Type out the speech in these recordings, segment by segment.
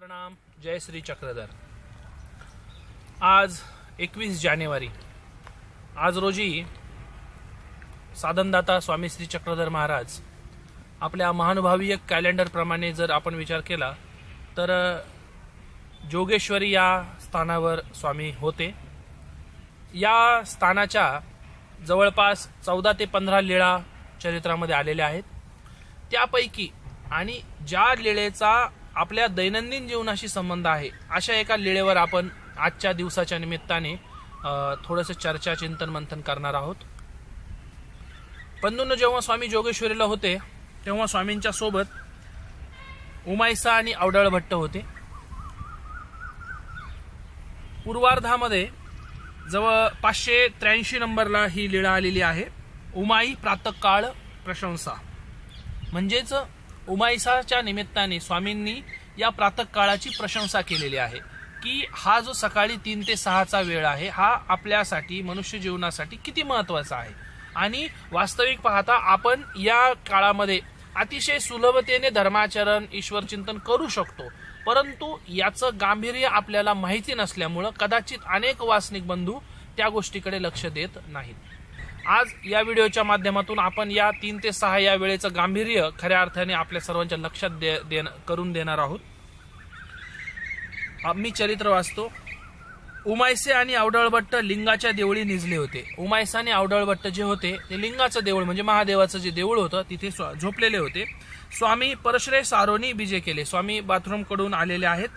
प्रणाम जय श्री चक्रधर. आज एकवीस जानेवारी. आज रोजी साधनदाता स्वामी श्री चक्रधर महाराज आपल्या महानुभावीय कॅलेंडरप्रमाणे जर आपण विचार केला तर जोगेश्वरी या स्थानावर स्वामी होते. या स्थानाच्या जवळपास चौदा ते पंधरा लीळा चरित्रामध्ये आलेल्या आहेत. त्यापैकी आणि ज्या लिळेचा आपल्या दैनंदिन जीवनाशी संबंध आहे. अशा एका लिळेवर आपण आजच्या दिवसाच्या निमित्ताने थोडंसं चर्चा चिंतन मंथन करणार आहोत. पंदून जेव्हा स्वामी जोगेश्वरीला होते तेव्हा स्वामींच्या सोबत उमाईसा आणि अवडळ भट्ट होते. पूर्वार्धामध्ये जवळ पाचशे त्र्याऐंशी नंबरला ही लीळा आलेली आहे. उमाई प्रातकाळ प्रशंसा. म्हणजेच उमाईसाच्या निमित्ताने स्वामींनी या प्रातकाळाची प्रशंसा केलेली आहे की हा जो सकाळी तीन ते सहाचा वेळ आहे हा आपल्यासाठी मनुष्य जीवनासाठी किती महत्त्वाचा आहे? आणि वास्तविक पाहता आपण या काळामध्ये अतिशय सुलभतेने धर्माचरण ईश्वर चिंतन करू शकतो. परंतु याचं गांभीर्य आपल्याला माहिती नसल्यामुळं कदाचित अनेक वासनिक बंधू त्या गोष्टीकडे लक्ष देत नाहीत. आज या व्हिडिओच्या माध्यमातून आपण या तीन ते सहा या वेळेचं गांभीर्य खऱ्या अर्थाने आपल्या सर्वांच्या लक्षात दे, दे करून देणार आहोत. मी चरित्र वाचतो. उमायसे आणि आवडळभट्ट लिंगाच्या देवळी निजले होते. उमायसा आणि आवडळभट्ट जे होते ते लिंगाचं देऊळ म्हणजे महादेवाचं जे देऊळ होतं तिथे स्व- झोपलेले होते. स्वामी परश्रेय सारोनी बीजे केले. स्वामी बाथरूमकडून आलेले आहेत.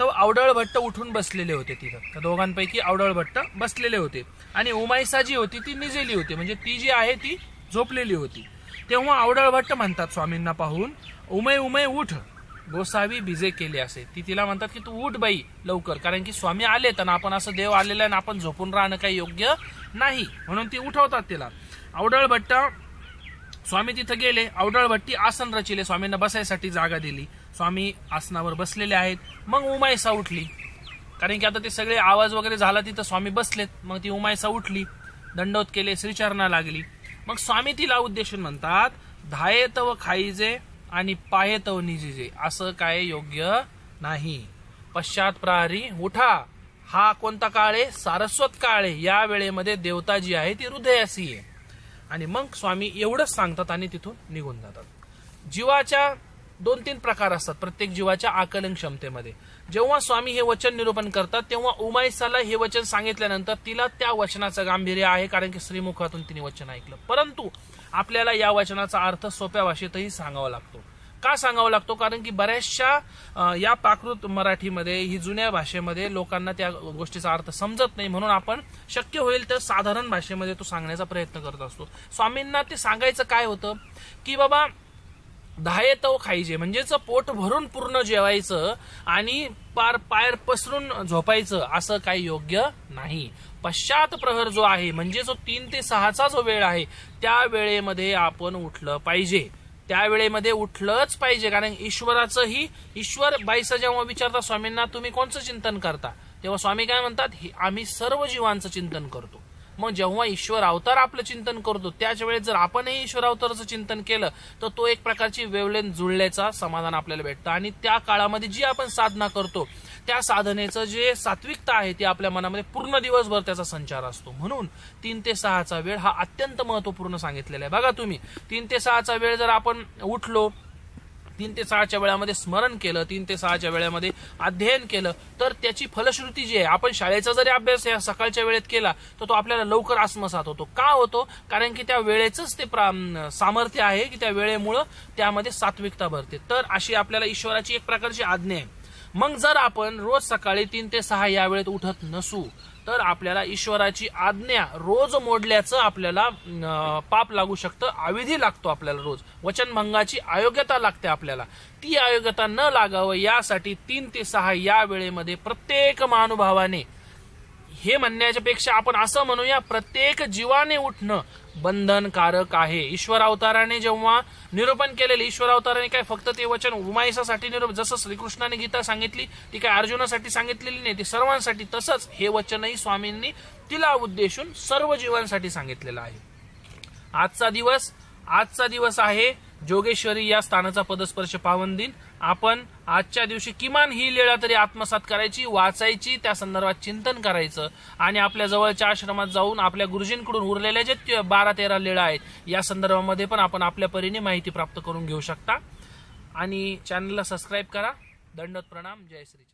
तर आवडळ भट्ट उठून बसलेले होते तिथं. त्या दोघांपैकी आवडळ भट्ट बसलेले होते. आणि उमायसा जी होती ती निजेली होती. म्हणजे ती जी आहे ती झोपलेली होती. तेव्हा आवडळ भट्ट म्हणतात स्वामींना पाहून उमय उमय उठ. गोसावी बिजे केले असे. ती तिला म्हणतात की तू उठ बाई लवकर. कारण की स्वामी आले तर आपण असं देव आलेला आहे आणि आपण झोपून राहणं काही योग्य नाही. म्हणून ती उठवतात तिला. आवडळ भट्ट स्वामी तिथं गेले. आवडळ भट्टी आसन रचिले. स्वामींना बसायसाठी जागा दिली. स्वामी आसनावर बसलेले आहेत. मग उमायसा उठली. कारण की आता ते सगळे आवाज वगैरे झाला तिथं स्वामी बसलेत. मग ती उमायसा उठली. दंडोत केले श्रीचरणा लागली. मग स्वामी तिला उद्देशून म्हणतात धायेत व खाईजे आणि पायेत व निजीजे. असं काय योग्य नाही. पश्चात प्रहरी उठा. हा कोणता काळ? आहे सारस्वत काळ. आहे या वेळेमध्ये देवता जी आहे ती हृदयासी आहे. आणि मग स्वामी एवढंच सांगतात आणि तिथून निघून जातात. जीवाच्या दोन तीन प्रकार असतात प्रत्येक जीवाच्या आकलन क्षमतेमध्ये. जेव्हा स्वामी हे वचन निरूपण करतात तेव्हा उमायसाला हे वचन सांगितल्यानंतर तिला त्या वचनाचं गांभीर्य आहे कारण की श्रीमुखातून तिने वचन ऐकलं. परंतु आपल्याला या वचनाचा अर्थ सोप्या भाषेतही सांगावा लागतो. का सांगावा लागतो? कारण की बऱ्याचशा या प्राकृत मराठीमध्ये ही जुन्या भाषेमध्ये लोकांना त्या गोष्टीचा अर्थ समजत नाही. म्हणून आपण शक्य होईल तर साधारण भाषेमध्ये तो सांगण्याचा प्रयत्न करत असतो. स्वामींना ते सांगायचं काय होतं? की बाबा दहा तव खायचे. म्हणजेच पोट भरून पूर्ण जेवायचं आणि पार पायर पसरून झोपायचं असं काही योग्य नाही. पश्चात प्रहर जो आहे म्हणजे जो तीन ते सहाचा जो वेळ आहे त्या वेळेमध्ये आपण उठलं पाहिजे. त्या वेळेमध्ये उठलंच पाहिजे कारण ईश्वराचंही ईश्वर बाईचं जेव्हा विचारता स्वामींना तुम्ही कोणचं चिंतन करता? तेव्हा स्वामी काय म्हणतात "हे आम्ही सर्व जीवांचं चिंतन करतो. मग जेव्हा ईश्वर अवतार आपलं चिंतन करतो त्याच वेळेस जर आपणही ईश्वर अवताराचं चिंतन केलं तर तो एक प्रकारची वेवलेन जुळल्याचा समाधान आपल्याला भेटतं. आणि त्या काळामध्ये जी आपण साधना करतो त्या साधनेचं जे सात्विकता आहे ती आपल्या मनामध्ये पूर्ण दिवसभर त्याचा संचार असतो. म्हणून तीन ते सहाचा वेळ हा अत्यंत महत्त्वपूर्ण सांगितलेला आहे. बघा तुम्ही तीन ते सहाचा वेळ जर आपण उठलो तीन ते सहाच्या वेळामध्ये स्मरण केलं तीन ते सहाच्या वेळामध्ये अध्ययन केलं तर त्याची फलश्रुती जी आहे आपण शाळेचा जरी अभ्यास या सकाळच्या वेळेत केला तर तो आपल्याला लवकर आत्मसात होतो. का होतो? कारण की त्या वेळेचंच ते प्रा- सामर्थ्य आहे की त्या वेळेमुळं त्यामध्ये सात्विकता भरते. तर अशी आपल्याला ईश्वराची एक प्रकारची आज्ञा आहे. मग जर आपण रोज सकाळी तीन ते सहा या वेळेत उठत नसू तर आपल्याला ईश्वराची आज्ञा रोज मोडल्याचं आपल्याला पाप लागू शकतं अविधी लागतो आपल्याला रोज. वचनभंगाची अयोग्यता लागते आपल्याला. ती अयोग्यता न लागावं यासाठी तीन ते सहा या वेळेमध्ये प्रत्येक महानुभावाने हे म्हणण्याच्या पेक्षा आपण असं म्हणूया प्रत्येक जीवाने उठणं बंधनकारक आहे. ईश्वर अवताराने जेव्हा निरूपण केलेले ईश्वर अवताराने काय फक्त ते वचन उमायसासाठी निरूप जसं श्रीकृष्णाने गीता सांगितली ती काय अर्जुनासाठी सांगितलेली नाही ती सर्वांसाठी तसंच हे वचनही स्वामींनी तिला उद्देशून सर्व जीवांसाठी सांगितलेलं आहे. आजचा दिवस आजचा दिवस आहे जोगेश्वरी या स्थानाचा पदस्पर्श पावन दिन. आपण आजच्या दिवशी किमान ही लीळा तरी आत्मसात करायची वाचायची त्या संदर्भात चिंतन करायचं. आणि आपल्या जवळच्या आश्रमात जाऊन आपल्या गुरुजींकडून उरलेल्या जे ते बारा तेरा लीळा आहेत या संदर्भामध्ये पण आपण आपल्या परीने माहिती प्राप्त करून घेऊ शकता. आणि चॅनलला सबस्क्राईब करा. दंडत प्रणाम. जय श्री